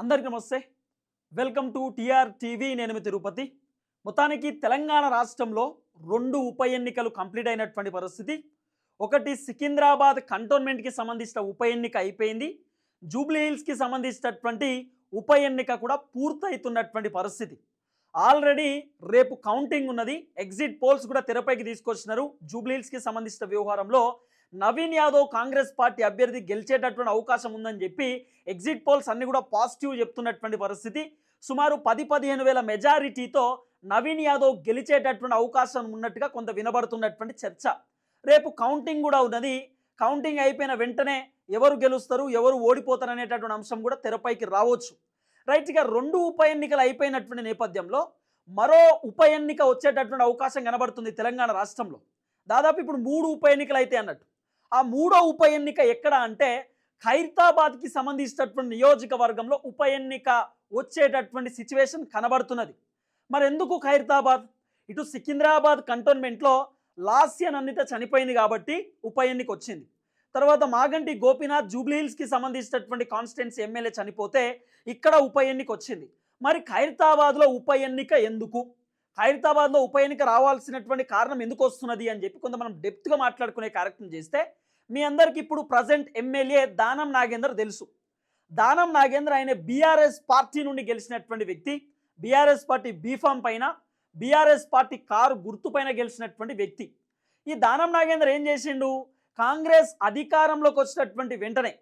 అందరికీ నమస్తే. Welcome to T R TV. నేను మీ తిరుపతి. మొత్తానికి తెలంగాణ రాష్ట్రంలో రెండు ఉప ఎన్నికలు కంప్లీట్ అయినటువంటి పరిస్థితి. ఒకటి సికింద్రాబాద్ కంటోన్మెంట్కి సంబంధించిన ఉప ఎన్నిక అయిపోయింది. జూబ్లీ హిల్స్కి సంబంధించినటువంటి ఉప ఎన్నిక కూడా పూర్తవుతున్నటువంటి పరిస్థితి. ఆల్రెడీ రేపు కౌంటింగ్ ఉన్నది. ఎగ్జిట్ పోల్స్ కూడా తెరపైకి తీసుకొచ్చినారు. జూబ్లీహిల్స్కి సంబంధించిన వ్యవహారంలో నవీన్ యాదవ్ కాంగ్రెస్ పార్టీ అభ్యర్థి గెలిచేటటువంటి అవకాశం ఉందని చెప్పి ఎగ్జిట్ పోల్స్ అన్ని కూడా పాజిటివ్ చెప్తున్నటువంటి పరిస్థితి. సుమారు పది పదిహేను వేల మెజారిటీతో నవీన్ యాదవ్ గెలిచేటటువంటి అవకాశం ఉన్నట్టుగా కొంత వినబడుతున్నటువంటి చర్చ. రేపు కౌంటింగ్ కూడా ఉన్నది. కౌంటింగ్ అయిపోయిన వెంటనే ఎవరు గెలుస్తారు ఎవరు ఓడిపోతారు అనేటటువంటి అంశం కూడా తెరపైకి రావచ్చు. రైట్గా రెండు ఉప ఎన్నికలు అయిపోయినటువంటి నేపథ్యంలో మరో ఉప ఎన్నిక వచ్చేటటువంటి అవకాశం కనబడుతుంది తెలంగాణ రాష్ట్రంలో. దాదాపు ఇప్పుడు మూడు ఉప ఎన్నికలు అయితే అన్నట్టు. ఆ మూడో ఉప ఎన్నిక ఎక్కడ అంటే ఖైరతాబాద్కి సంబంధించినటువంటి నియోజకవర్గంలో ఉప ఎన్నిక వచ్చేటటువంటి సిచ్యువేషన్ కనబడుతున్నది. మరి ఎందుకు ఖైరతాబాద్? ఇటు సికింద్రాబాద్ కంటోన్మెంట్లో లాస్య నన్నిత చనిపోయింది కాబట్టి ఉప ఎన్నిక వచ్చింది. తర్వాత మాగంటి గోపీనాథ్ జూబ్లీహిల్స్కి సంబంధించినటువంటి కాన్స్టిట్యున్సీ ఎమ్మెల్యే చనిపోతే ఇక్కడ ఉప ఎన్నిక వచ్చింది. మరి ఖైరతాబాద్లో ఉప ఎన్నిక ఎందుకు? ఖైరతాబాద్లో ఉప ఎన్నిక రావాల్సినటువంటి కారణం ఎందుకు వస్తున్నది అని చెప్పి కొంత మనం డెప్త్గా మాట్లాడుకునే కార్యక్రమం చేస్తే మీ అందరికి ఇప్పుడు ప్రజెంట్ ఎమ్మెల్యే దానం నాగేందర్ తెలుసు. దానం నాగేంద్ర ఆయన బీఆర్ఎస్ పార్టీ నుండి గెలిచినటువంటి వ్యక్తి. బీఆర్ఎస్ పార్టీ బీఫామ్ పైన బీఆర్ఎస్ పార్టీ కారు గుర్తుపైన గెలిచినటువంటి వ్యక్తి. ఈ దానం నాగేంద్ర ఏం చేసిండు? కాంగ్రెస్ అధికారంలోకి వచ్చినటువంటి వెంటనే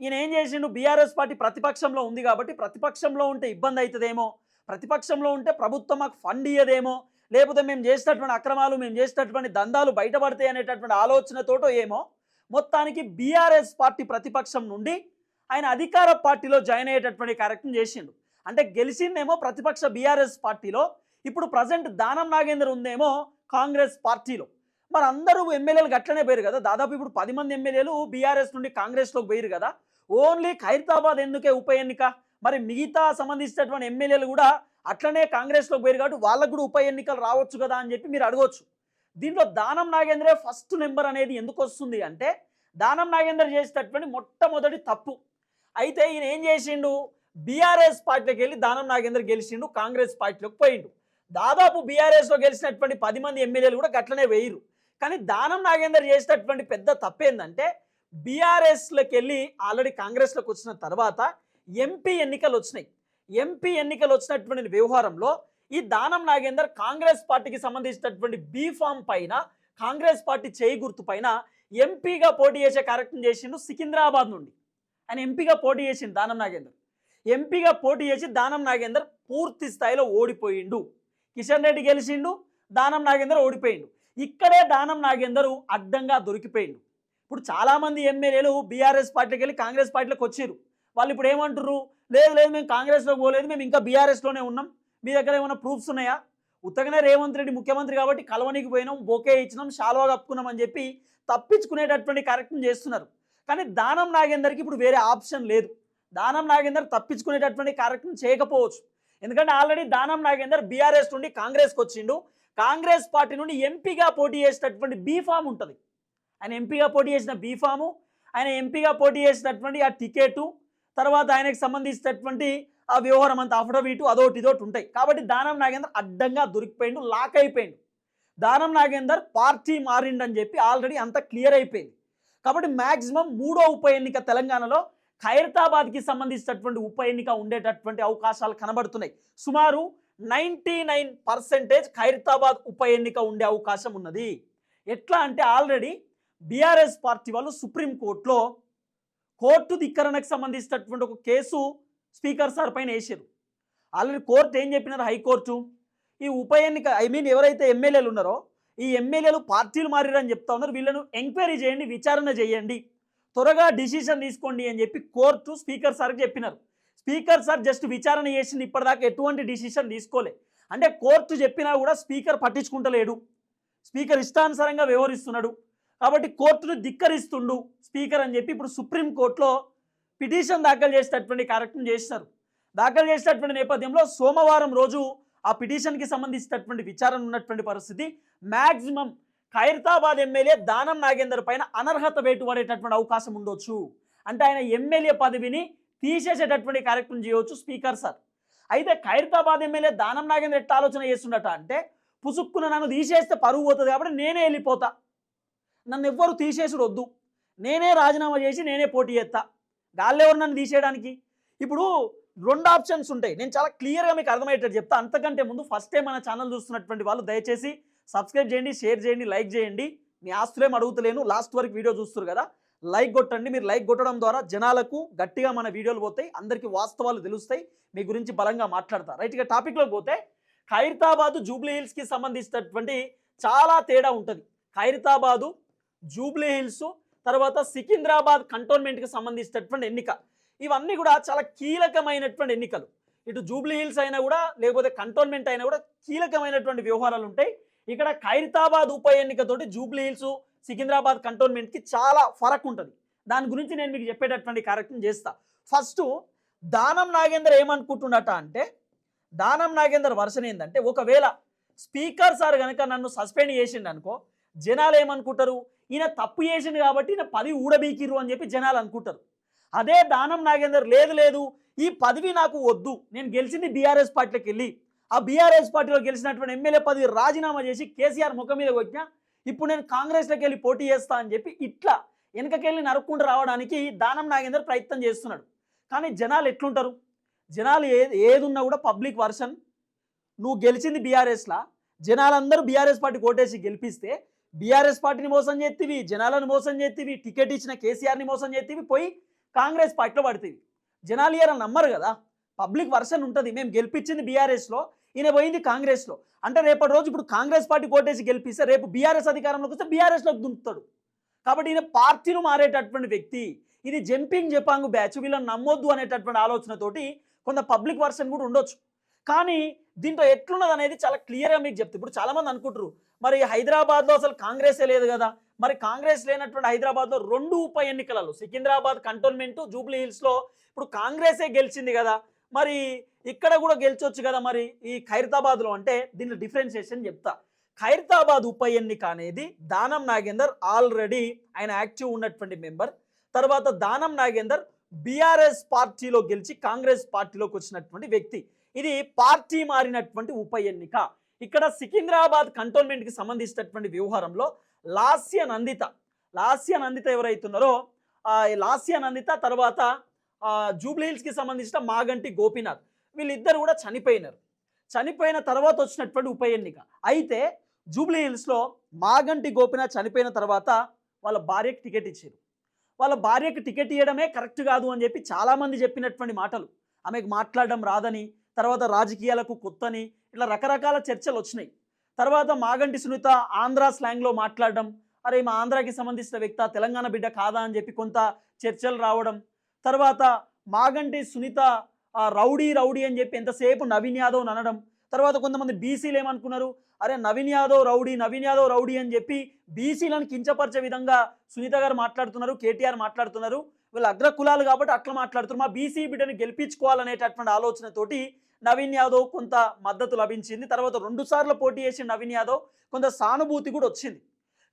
ఈయన ఏం చేసిండు? బీఆర్ఎస్ పార్టీ ప్రతిపక్షంలో ఉంది కాబట్టి ప్రతిపక్షంలో ఉంటే ఇబ్బంది అవుతుందేమో ప్రతిపక్షంలో ఉంటే ప్రభుత్వం మాకు ఫండ్ ఇయ్యదేమో. లేకపోతే మేము చేసినటువంటి అక్రమాలు మేము చేసినటువంటి దందాలు బయటపడతాయి అనేటటువంటి ఆలోచనతోటో ఏమో మొత్తానికి బీఆర్ఎస్ పార్టీ ప్రతిపక్షం నుండి ఆయన అధికార పార్టీలో జాయిన్ అయ్యేటటువంటి కార్యక్రమం చేసిండు. అంటే గెలిచిందేమో ప్రతిపక్ష బీఆర్ఎస్ పార్టీలో ఇప్పుడు ప్రజెంట్ దానం నాగేందర్ ఉందేమో కాంగ్రెస్ పార్టీలో. మరి అందరూ ఎమ్మెల్యేలు గట్లనే పోయారు కదా. దాదాపు ఇప్పుడు పది మంది ఎమ్మెల్యేలు బీఆర్ఎస్ నుండి కాంగ్రెస్లోకి పోయారు కదా. ఓన్లీ ఖైరతాబాద్ ఎందుకే ఉప ఎన్నిక? మరి మిగతా సంబంధించినటువంటి ఎమ్మెల్యేలు కూడా అట్లనే కాంగ్రెస్లోకి పోయారు కాబట్టి వాళ్ళకు కూడా ఉప ఎన్నికలు రావచ్చు కదా అని చెప్పి మీరు అడగవచ్చు దీంట్లో దానం నాగేంద్రే ఫస్ట్ నెంబర్ అనేది ఎందుకు వస్తుంది అంటే దానం నాగేందర్ చేసేటటువంటి మొట్టమొదటి తప్పు. అయితే ఈయన ఏం చేసిండు? బీఆర్ఎస్ పార్టీలోకి వెళ్ళి దానం నాగేందర్ గెలిచిండు కాంగ్రెస్ పార్టీలోకి పోయిండు. దాదాపు బీఆర్ఎస్లో గెలిచినటువంటి పది మంది ఎమ్మెల్యేలు కూడా గట్లనే వేయరు కానీ దానం నాగేందర్ చేసినటువంటి పెద్ద తప్పేందంటే బీఆర్ఎస్లోకి వెళ్ళి ఆల్రెడీ కాంగ్రెస్లోకి వచ్చిన తర్వాత ఎంపీ ఎన్నికలు వచ్చినాయి. ఎంపీ ఎన్నికలు వచ్చినటువంటి వ్యవహారంలో ఈ దానం నాగేందర్ కాంగ్రెస్ పార్టీకి సంబంధించినటువంటి బీఫామ్ పైన కాంగ్రెస్ పార్టీ చేయి గుర్తు పైన ఎంపీగా పోటీ చేసే కార్యక్రమం చేసిండు సికింద్రాబాద్ నుండి. ఆయన ఎంపీగా పోటీ చేసిండు దానం నాగేందర్. ఎంపీగా పోటీ చేసి దానం నాగేందర్ పూర్తి స్థాయిలో ఓడిపోయిండు. కిషన్ రెడ్డి గెలిచిండు దానం నాగేందర్ ఓడిపోయిండు. ఇక్కడే దానం నాగేందర్ అడ్డంగా దొరికిపోయిండు. ఇప్పుడు చాలామంది ఎమ్మెల్యేలు బీఆర్ఎస్ పార్టీకి వెళ్ళి కాంగ్రెస్ పార్టీలోకి వచ్చారు వాళ్ళు ఇప్పుడు ఏమంటారు లేదు లేదు మేము కాంగ్రెస్లో పోలేదు మేము ఇంకా బీఆర్ఎస్లోనే ఉన్నాం. మీ దగ్గర ఏమైనా ప్రూఫ్స్ ఉన్నాయా? ఉత్తగనే రేవంత్ రెడ్డి ముఖ్యమంత్రి కాబట్టి కలవనికి పోయినాం బోకే ఇచ్చినాం షాల్వా కప్పుకున్నాం అని చెప్పి తప్పించుకునేటటువంటి కార్యక్రమం చేస్తున్నారు. కానీ దానం నాగేందర్కి ఇప్పుడు వేరే ఆప్షన్ లేదు. దానం నాగేందర్ తప్పించుకునేటటువంటి కార్యక్రమం చేయకపోవచ్చు. ఎందుకంటే ఆల్రెడీ దానం నాగేందర్ బీఆర్ఎస్ నుండి కాంగ్రెస్కి వచ్చిండు. కాంగ్రెస్ పార్టీ నుండి ఎంపీగా పోటీ చేసినటువంటి బీఫామ్ ఉంటుంది. ఆయన ఎంపీగా పోటీ చేసిన బీఫాము ఆయన ఎంపీగా పోటీ చేసినటువంటి ఆ టికెటు తర్వాత ఆయనకు సంబంధించినటువంటి ఆ వ్యవహారం అంతా అఫిడవిట్ అదోటి ఇదోటి ఉంటాయి. కాబట్టి దానం నాగేందర్ అడ్డంగా దొరికిపోయిండు లాక్ అయిపోయిండు. దానం నాగేందర్ పార్టీ మారిండని చెప్పి ఆల్రెడీ అంత క్లియర్ అయిపోయింది. కాబట్టి మ్యాక్సిమం మూడో ఉప ఎన్నిక తెలంగాణలో ఖైరతాబాద్కి సంబంధించినటువంటి ఉప ఎన్నిక ఉండేటటువంటి అవకాశాలు కనబడుతున్నాయి. సుమారు నైంటీ నైన్ పర్సెంటేజ్ ఖైరతాబాద్ ఉప ఎన్నిక ఉండే అవకాశం ఉన్నది. ఎట్లా అంటే ఆల్రెడీ బీఆర్ఎస్ పార్టీ వాళ్ళు సుప్రీంకోర్టులో కోర్టు ధిక్కరణకు సంబంధించినటువంటి ఒక కేసు స్పీకర్ సార్ పైన వేసారు. ఆల్రెడీ కోర్టు ఏం చెప్పినారు? హైకోర్టు. ఈ ఉప ఎన్నిక ఐ మీన్ ఎవరైతే ఎమ్మెల్యేలు ఉన్నారో ఈ ఎమ్మెల్యేలు పార్టీలు మారిరని చెప్తా ఉన్నారు. వీళ్ళను ఎంక్వైరీ చేయండి విచారణ చేయండి. త్వరగా డిసిషన్ తీసుకోండి అని చెప్పి కోర్టు స్పీకర్ సార్కి చెప్పినారు. స్పీకర్ సార్ జస్ట్ విచారణ చేసింది ఇప్పటిదాకా ఎటువంటి డిసిషన్ తీసుకోలే. అంటే కోర్టు చెప్పినా కూడా స్పీకర్ పట్టించుకుంటలేడు. స్పీకర్ ఇష్టానుసారంగా వ్యవహరిస్తున్నాడు. కాబట్టి కోర్టును ధిక్కరిస్తుండు స్పీకర్ అని చెప్పి ఇప్పుడు సుప్రీంకోర్టులో పిటిషన్ దాఖలు చేసేటటువంటి కార్యక్రమం చేస్తున్నారు దాఖలు చేసేటటువంటి నేపథ్యంలో సోమవారం రోజు ఆ పిటిషన్కి సంబంధించినటువంటి విచారణ ఉన్నటువంటి పరిస్థితి. మ్యాక్సిమం ఖైరతాబాద్ ఎమ్మెల్యే దానం నాగేందర్ పైన అనర్హత వేటు పడేటటువంటి అవకాశం ఉండొచ్చు. అంటే ఆయన ఎమ్మెల్యే పదవిని తీసేసేటటువంటి కార్యక్రమం చేయవచ్చు స్పీకర్ సార్. అయితే ఖైరతాబాద్ ఎమ్మెల్యే దానం నాగేంద్ర ఎట్ట ఆలోచన చేస్తుండట అంటే పుసుక్కున నన్ను తీసేస్తే పరువు పోతుంది కాబట్టి నేనే వెళ్ళిపోతా. నన్ను ఎవ్వరు తీసేసుడు వద్దు. నేనే రాజీనామా చేసి నేనే పోటీ చేస్తా. గాల్లెవరు నన్ను తీసేయడానికి? ఇప్పుడు రెండు ఆప్షన్స్ ఉంటాయి. నేను చాలా క్లియర్గా మీకు అర్థమయ్యేటట్టు చెప్తా. అంతకంటే ముందు ఫస్ట్ టైం మన ఛానల్ చూస్తున్నటువంటి వాళ్ళు దయచేసి సబ్స్క్రైబ్ చేయండి షేర్ చేయండి లైక్ చేయండి. మీ ఆస్తులేం అడుగుతలేను. లాస్ట్ వరకు వీడియో చూస్తారు కదా లైక్ కొట్టండి. మీరు లైక్ కొట్టడం ద్వారా జనాలకు గట్టిగా మన వీడియోలు పోతాయి. అందరికీ వాస్తవాలు తెలుస్తాయి. మీ గురించి బలంగా మాట్లాడతారు రైట్ ఇక టాపిక్లోకి పోతే ఖైరతాబాదు జూబ్లీ హిల్స్కి సంబంధించినటువంటి చాలా తేడా ఉంటుంది. ఖైరతాబాదు జూబ్లీ హిల్స్ తర్వాత సికింద్రాబాద్ కంటోన్మెంట్కి సంబంధించినటువంటి ఎన్నిక. ఇవన్నీ కూడా చాలా కీలకమైనటువంటి ఎన్నికలు. ఇటు జూబ్లీ హిల్స్ అయినా కూడా లేకపోతే కంటోన్మెంట్ అయినా కూడా కీలకమైనటువంటి వ్యవహారాలు ఉంటాయి. ఇక్కడ ఖైరతాబాద్ ఉప ఎన్నికతోటి జూబ్లీ హిల్స్ సికింద్రాబాద్ కంటోన్మెంట్కి చాలా ఫరక్ ఉంటుంది. దాని గురించి నేను మీకు చెప్పేటటువంటి కార్యక్రమం చేస్తా. ఫస్ట్ దానం నాగేందర్ ఏమనుకుంటున్నట అంటే దానం నాగేందర్ వర్షన్ ఏంటంటే ఒకవేళ స్పీకర్ సార్ కనుక నన్ను సస్పెండ్ చేసిండు అనుకో జనాలు ఏమనుకుంటారు? ఈయన తప్పు చేసిండు కాబట్టి ఈయన పదవి ఊడబీకిర్రు అని చెప్పి జనాలు అనుకుంటారు. అదే దానం నాగేందర్ లేదు లేదు ఈ పదవి నాకు వద్దు. నేను గెలిచింది బీఆర్ఎస్ పార్టీలోకి వెళ్ళి. ఆ బీఆర్ఎస్ పార్టీలో గెలిచినటువంటి ఎమ్మెల్యే పదవి రాజీనామా చేసి కేసీఆర్ ముఖం మీద వచ్చినా ఇప్పుడు నేను కాంగ్రెస్లోకి వెళ్ళి పోటీ చేస్తా అని చెప్పి ఇట్లా వెనకకెళ్ళి నరుక్కుంటూ రావడానికి దానం నాగేందర్ ప్రయత్నం చేస్తున్నాడు. కానీ జనాలు ఎట్లుంటారు? జనాలు ఏ ఏదున్నా కూడా పబ్లిక్ వర్షన్. నువ్వు గెలిచింది బీఆర్ఎస్లా? జనాలందరూ బీఆర్ఎస్ పార్టీ ఓటేసి గెలిపిస్తే బీఆర్ఎస్ పార్టీని మోసం చేతివి జనాలను మోసం చేతివి టికెట్ ఇచ్చిన కేసీఆర్ని మోసం చేతివి పోయి కాంగ్రెస్ పార్టీలో పడుతుంది జనాలు ఇయ్యాల నమ్మరు కదా? పబ్లిక్ వర్షన్ ఉంటుంది. మేము గెలిపించింది బీఆర్ఎస్లో ఈయన పోయింది కాంగ్రెస్లో. అంటే రేపటి రోజు ఇప్పుడు కాంగ్రెస్ పార్టీ కోటేసి గెలిపిస్తే రేపు బీఆర్ఎస్ అధికారంలోకి వస్తే బీఆర్ఎస్లోకి దుంపుతాడు కాబట్టి ఈయన పార్టీలు మారేటటువంటి వ్యక్తి. ఇది జంపింగ్ జపాంగ్ బ్యాచ్. వీళ్ళని నమ్మొద్దు అనేటటువంటి ఆలోచనతోటి కొంత పబ్లిక్ వర్షన్ కూడా ఉండొచ్చు. కానీ దీంట్లో ఎట్లున్నది అనేది చాలా క్లియర్గా మీకు చెప్తే. ఇప్పుడు చాలామంది అనుకుంటారు మరి హైదరాబాద్లో అసలు కాంగ్రెసే లేదు కదా? మరి కాంగ్రెస్ లేనటువంటి హైదరాబాద్లో రెండు ఉప ఎన్నికలలో సికింద్రాబాద్ కంటోన్మెంట్ జూబ్లీ హిల్స్లో ఇప్పుడు కాంగ్రెసే గెలిచింది కదా? మరి ఇక్కడ కూడా గెలిచొచ్చు కదా మరి ఈ ఖైరతాబాద్లో? అంటే దీనిలో డిఫరెన్షియేషన్ చెప్తా. ఖైరతాబాద్ ఉప ఎన్నిక అనేది దానం నాగేందర్ ఆల్రెడీ ఆయన యాక్టివ్ ఉన్నటువంటి మెంబర్. తర్వాత దానం నాగేందర్ బీఆర్ఎస్ పార్టీలో గెలిచి కాంగ్రెస్ పార్టీలోకి వచ్చినటువంటి వ్యక్తి. ఇది పార్టీ మారినటువంటి ఉప ఎన్నిక. ఇక్కడ సికింద్రాబాద్ కంటోన్మెంట్కి సంబంధించినటువంటి వ్యవహారంలో లాస్య నందిత లాస్య నందిత ఎవరైతున్నారో లాస్య నందిత తర్వాత జూబ్లీహిల్స్కి సంబంధించిన మాగంటి గోపీనాథ్ వీళ్ళిద్దరు కూడా చనిపోయినారు. చనిపోయిన తర్వాత వచ్చినటువంటి ఉప ఎన్నిక. అయితే జూబ్లీహిల్స్లో మాగంటి గోపీనాథ్ చనిపోయిన తర్వాత వాళ్ళ భార్యకు టికెట్ ఇచ్చారు. వాళ్ళ భార్యకు టికెట్ ఇవ్వడమే కరెక్ట్ కాదు అని చెప్పి చాలామంది చెప్పినటువంటి మాటలు. ఆమెకు మాట్లాడడం రాదని తర్వాత రాజకీయాలకు కొత్తని ఇట్లా రకరకాల చర్చలు వచ్చినాయి. తర్వాత మాగంటి సునీత ఆంధ్ర స్లాంగ్లో మాట్లాడడం అరే మా ఆంధ్రాకి సంబంధించిన వ్యక్త తెలంగాణ బిడ్డ కాదా అని చెప్పి కొంత చర్చలు రావడం. తర్వాత మాగంటి సునీత రౌడీ రౌడీ అని చెప్పి ఎంతసేపు నవీన్ యాదవ్ అనడం. తర్వాత కొంతమంది బీసీలు ఏమనుకున్నారు? అరే నవీన్ యాదవ్ రౌడీ నవీన్ యాదవ్ రౌడీ అని చెప్పి బీసీలను కించపరిచే విధంగా సునీత గారు మాట్లాడుతున్నారు కేటీఆర్ మాట్లాడుతున్నారు. వీళ్ళు అగ్ర కులాలు కాబట్టి అట్లా మాట్లాడుతున్నారు. మా బీసీ బిడ్డని గెలిపించుకోవాలనేటటువంటి ఆలోచనతోటి నవీన్ యాదవ్ కొంత మద్దతు లభించింది. తర్వాత రెండు సార్లు పోటీ చేసిన నవీన్ యాదవ్ కొంత సానుభూతి కూడా వచ్చింది.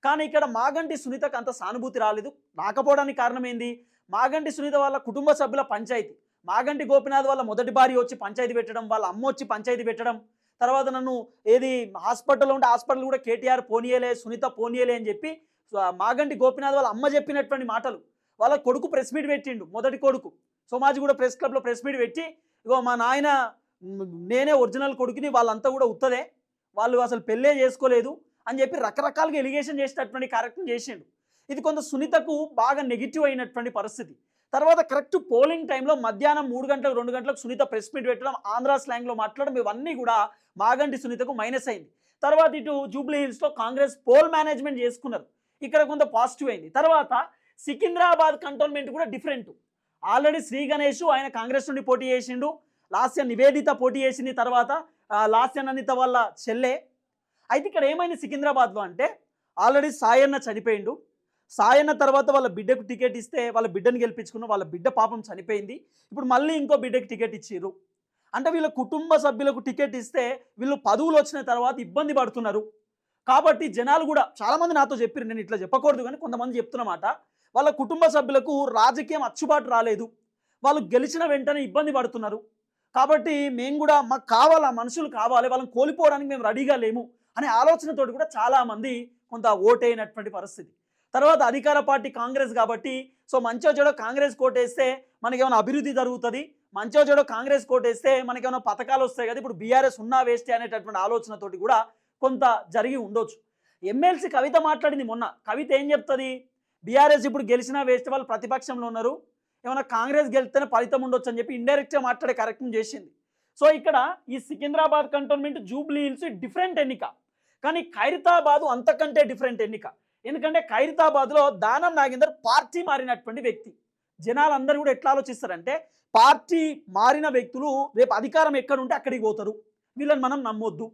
కానీ ఇక్కడ మాగంటి సునీతకు అంత సానుభూతి రాలేదు. రాకపోవడానికి కారణం ఏంది? మాగంటి సునీత వాళ్ళ కుటుంబ సభ్యుల పంచాయతీ. మాగంటి గోపినాథ్ వాళ్ళ మొదటి భార్య వచ్చి పంచాయతీ పెట్టడం వాళ్ళ అమ్మ వచ్చి పంచాయతీ పెట్టడం. తర్వాత నన్ను ఏది హాస్పిటల్లో ఉంటే హాస్పిటల్ కూడా కేటీఆర్ పోనీయలే సునీత పోనీయలే అని చెప్పి మాగంటి గోపినాథ్ వాళ్ళ అమ్మ చెప్పినటువంటి మాటలు. వాళ్ళ కొడుకు ప్రెస్ మీట్ పెట్టిండు మొదటి కొడుకు. సోమాజి కూడా ప్రెస్ క్లబ్లో ప్రెస్ మీట్ పెట్టి ఇగో మా నాయన నేనే ఒరిజినల్ కొడుకుని వాళ్ళంతా కూడా ఉత్తదే. వాళ్ళు అసలు పెళ్ళే చేసుకోలేదు అని చెప్పి రకరకాలుగా ఎలిగేషన్ చేసేటటువంటి కార్యక్రమం చేసిండు. ఇది కొంత సునీతకు బాగా నెగిటివ్ అయినటువంటి పరిస్థితి. తర్వాత కరెక్ట్ పోలింగ్ టైంలో మధ్యాహ్నం మూడు గంటలకు రెండు గంటలకు సునీత ప్రెస్ మీట్ పెట్టడం ఆంధ్ర స్లాంగ్లో మాట్లాడడం ఇవన్నీ కూడా మాగంటి సునీతకు మైనస్ అయింది. తర్వాత ఇటు జూబ్లీ హిల్స్లో కాంగ్రెస్ పోల్ మేనేజ్మెంట్ చేసుకున్నారు. ఇక్కడ కొంత పాజిటివ్ అయింది. తర్వాత సికింద్రాబాద్ కంటోన్మెంట్ కూడా డిఫరెంట్. ఆల్రెడీ శ్రీ గణేష్ ఆయన కాంగ్రెస్ నుండి పోటీ చేసిండు. లాస్య నివేదిత పోటీ చేసింది తర్వాత లాస్య నందిత వాళ్ళ చెల్లె. అయితే ఇక్కడ ఏమైంది సికింద్రాబాద్లో అంటే ఆల్రెడీ సాయన్న చనిపోయిండు. సాయన్న తర్వాత వాళ్ళ బిడ్డకు టికెట్ ఇస్తే వాళ్ళ బిడ్డను గెలిపించుకున్న వాళ్ళ బిడ్డ పాపం చనిపోయింది. ఇప్పుడు మళ్ళీ ఇంకో బిడ్డకు టికెట్ ఇచ్చిర్రు. అంటే వీళ్ళ కుటుంబ సభ్యులకు టికెట్ ఇస్తే వీళ్ళు పదవులు వచ్చిన తర్వాత ఇబ్బంది పడుతున్నారు. కాబట్టి జనాలు కూడా చాలామంది నాతో చెప్పారు నేను ఇట్లా చెప్పకూడదు కానీ కొంతమంది చెప్తున్నమాట. వాళ్ళ కుటుంబ సభ్యులకు రాజకీయం అచ్చుబాటు రాలేదు. వాళ్ళు గెలిచిన వెంటనే ఇబ్బంది పడుతున్నారు. కాబట్టి మేము కూడా మాకు కావాలా మనుషులు కావాలి వాళ్ళని కోల్పోవడానికి మేము రెడీగా లేము అనే ఆలోచనతోటి కూడా చాలామంది కొంత ఓటైనటువంటి పరిస్థితి. తర్వాత అధికార పార్టీ కాంగ్రెస్ కాబట్టి సో మంచో చెడో కాంగ్రెస్ కోటేస్తే మనకేమైనా అభివృద్ధి జరుగుతుంది మంచో చెడో కాంగ్రెస్ కోటేస్తే మనకేమైనా పథకాలు వస్తాయి కదా ఇప్పుడు బీఆర్ఎస్ ఉన్నా వేస్తే అనేటటువంటి ఆలోచనతోటి కూడా కొంత జరిగి ఉండొచ్చు. ఎమ్మెల్సీ కవిత మాట్లాడింది మొన్న. కవిత ఏం చెప్తుంది? బీఆర్ఎస్ ఇప్పుడు గెలిచినా వేస్తే వాళ్ళు ప్రతిపక్షంలో ఉన్నారు. ఏమైనా కాంగ్రెస్ గెలిస్తేనే ఫలితం ఉండొచ్చు అని చెప్పి ఇండైరెక్ట్గా మాట్లాడే కార్యక్రమం చేసింది. సో ఇక్కడ ఈ సికింద్రాబాద్ కంటోన్మెంట్ జూబ్లీ హిల్స్ డిఫరెంట్ ఎన్నిక. కానీ ఖైరతాబాదు అంతకంటే డిఫరెంట్ ఎన్నిక. ఎందుకంటే ఖైరతాబాద్లో దానం నాగేందర్ పార్టీ మారినటువంటి వ్యక్తి. జనాలందరూ కూడా ఎట్లా ఆలోచిస్తారంటే పార్టీ మారిన వ్యక్తులు రేపు అధికారం ఎక్కడ ఉంటే అక్కడికి పోతారు. వీళ్ళని మనం నమ్మొద్దు.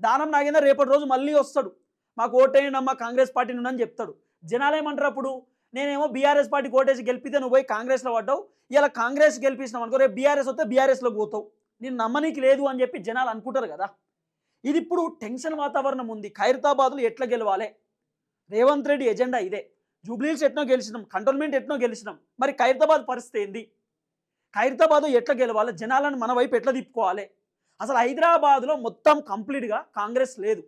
దానం నాగేందర్ రేపటి రోజు మళ్ళీ వస్తాడు. మాకు ఓటేయండి అమ్మ కాంగ్రెస్ పార్టీ నుండి అని చెప్తాడు. జనాలు ఏమంటారు అప్పుడు? నేనేమో బీఆర్ఎస్ పార్టీ కోటేసి గెలిపితే నువ్వు పోయి కాంగ్రెస్లో పడ్డావు. ఇలా కాంగ్రెస్ గెలిపించినావు అనుకో రేపు బీఆర్ఎస్ వస్తే బీఆర్ఎస్లో పోతావు. నేను నమ్మనీకి లేదు అని చెప్పి జనాలు అనుకుంటారు కదా. ఇది ఇప్పుడు టెన్షన్ వాతావరణం ఉంది. ఖైరతాబాద్లో ఎట్లా గెలవాలి? రేవంత్ రెడ్డి ఎజెండా ఇదే. జూబ్లీల్స్ ఎట్నో గెలిచినాం కంటోన్మెంట్ ఎట్నో గెలిచినాం. మరి ఖైరతాబాద్ పరిస్థితి ఏంది? ఖైరతాబాద్ ఎట్లా గెలవాలి? జనాలను మన వైపు ఎట్లా తిప్పుకోవాలి? అసలు హైదరాబాద్లో మొత్తం కంప్లీట్గా కాంగ్రెస్ లేదు.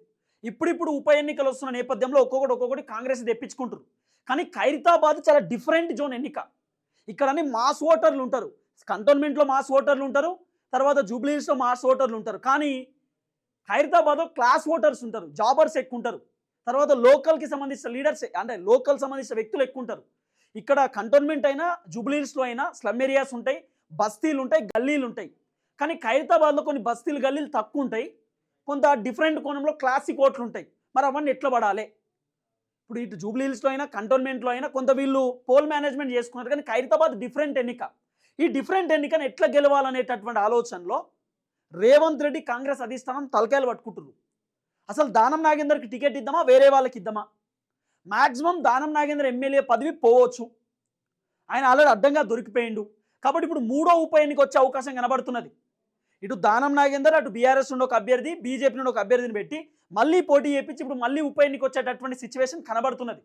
ఇప్పుడిప్పుడు ఉప ఎన్నికలు వస్తున్న నేపథ్యంలో ఒక్కొక్కటి ఒక్కొక్కటి కాంగ్రెస్ తెప్పించుకుంటారు కానీ ఖైరతాబాద్ చాలా డిఫరెంట్ జోన్ ఎన్నిక. ఇక్కడనే మాస్ ఓటర్లు ఉంటారు. కంటోన్మెంట్లో మాస్ ఓటర్లు ఉంటారు. తర్వాత జూబ్లీహిల్స్లో మాస్ ఓటర్లు ఉంటారు. కానీ ఖైరతాబాద్లో క్లాస్ ఓటర్స్ ఉంటారు. జాబర్స్ ఎక్కువ ఉంటారు తర్వాత లోకల్కి సంబంధించిన లీడర్స్ అంటే లోకల్ సంబంధించిన వ్యక్తులు ఎక్కువ ఉంటారు ఇక్కడ కంటోన్మెంట్ అయినా జూబ్లీహిల్స్లో అయినా స్లమ్ ఏరియాస్ ఉంటాయి బస్తీలు ఉంటాయి గల్లీలు ఉంటాయి. కానీ ఖైరతాబాద్లో కొన్ని బస్తీలు గల్లీలు తక్కువ ఉంటాయి కొంత డిఫరెంట్ కోణంలో క్లాసిక్ ఓట్లు ఉంటాయి. మరి అవన్నీ ఎట్లా పడాలి? ఇప్పుడు ఇటు జూబ్లీహిల్స్లో అయినా కంటోన్మెంట్లో అయినా కొంత వీళ్ళు పోల్ మేనేజ్మెంట్ చేసుకున్నారు. కానీ ఖైరతాబాద్ డిఫరెంట్ ఎన్నిక. ఈ డిఫరెంట్ ఎన్నికను ఎట్లా గెలవాలనేటటువంటి ఆలోచనలో రేవంత్ రెడ్డి కాంగ్రెస్ అధిష్టానం తలకాయలు పట్టుకుంటున్నారు అసలు దానం నాగేందర్కి టికెట్ ఇద్దామా వేరే వాళ్ళకి ఇద్దామా? మాక్సిమం దానం నాగేందర్ ఎమ్మెల్యే పదవి పోవచ్చు. ఆయన ఆల్రెడీ అడ్డంగా దొరికిపోయిండు. కాబట్టి ఇప్పుడు మూడో ఉప ఎన్నిక వచ్చే అవకాశం కనబడుతున్నది. ఇటు దానం నాగేందర్ అటు బీఆర్ఎస్ నుండి ఒక అభ్యర్థి బీజేపీ నుండి ఒక అభ్యర్థిని పెట్టి మళ్ళీ పోటీ చేపించి ఇప్పుడు మళ్ళీ ఉప ఎన్నిక వచ్చేటటువంటి సిచ్యువేషన్ కనబడుతున్నది.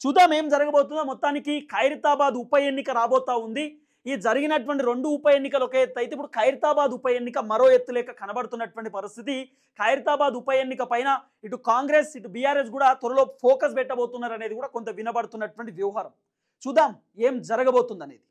చూద్దాం ఏం జరగబోతుందో. మొత్తానికి ఖైరతాబాద్ ఉప ఎన్నిక రాబోతా ఉంది. ఈ జరిగినటువంటి రెండు ఉప ఎన్నికలు ఒక ఎత్తు అయితే ఇప్పుడు ఖైరతాబాద్ ఉప ఎన్నిక మరో ఎత్తు లేక కనబడుతున్నటువంటి పరిస్థితి. ఖైరతాబాద్ ఉప ఎన్నిక పైన ఇటు కాంగ్రెస్ ఇటు బీఆర్ఎస్ కూడా త్వరలో ఫోకస్ పెట్టబోతున్నారు అనేది కూడా కొంత వినబడుతున్నటువంటి వ్యవహారం చూద్దాం ఏం జరగబోతుంది అనేది